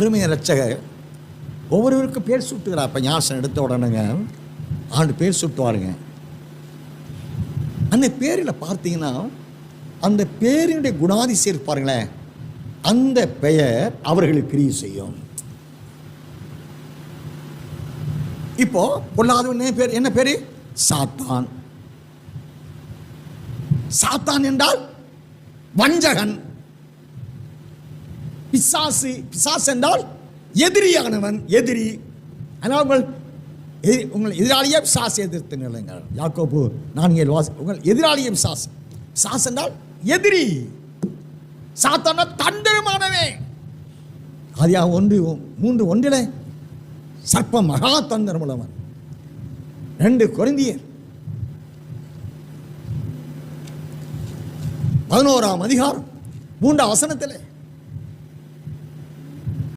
அருமை ரட்சகர் ஒவ்வொருவருக்கும் பேர் சுட்டுகிறார். அப்போ ஞாசன் எடுத்த உடனேங்க ஆண்டு பேர் சுட்டுவாருங்க. அந்த பேரில் பார்த்தீங்கன்னா அந்த பேரினுடைய குணாதிசயம் பாருங்களேன். அந்த பெயர் அவர்களுக்கு கிரியை செய்யும். இப்போ பொல்லாதவன் என்ன பேர்? என்ன பேரு? சாத்தான். சாத்தான் என்றால் வஞ்சகன். பிசாசு பிசாசு என்றால் எதிரியானவன் எதிரி. ஆனால் உங்கள் உங்கள் எதிராளியே பிசாசு எதிர்த்து நிலைங்கள் யாக்கோபு நான்கு ஏழு வாசி உங்கள் எதிராளியே பிசாசு. பிசாசு என்றால் எதிரி. சாத்தான தந்திரமானவே. ஆதியா ஒன்று மூன்று ஒன்றிலே சர்ப்ப மகா தந்திரம் உள்ளவன். ரெண்டு குறைந்தியர் பதினோராம் அதிகாரம் மூன்றாம் வசனத்தில்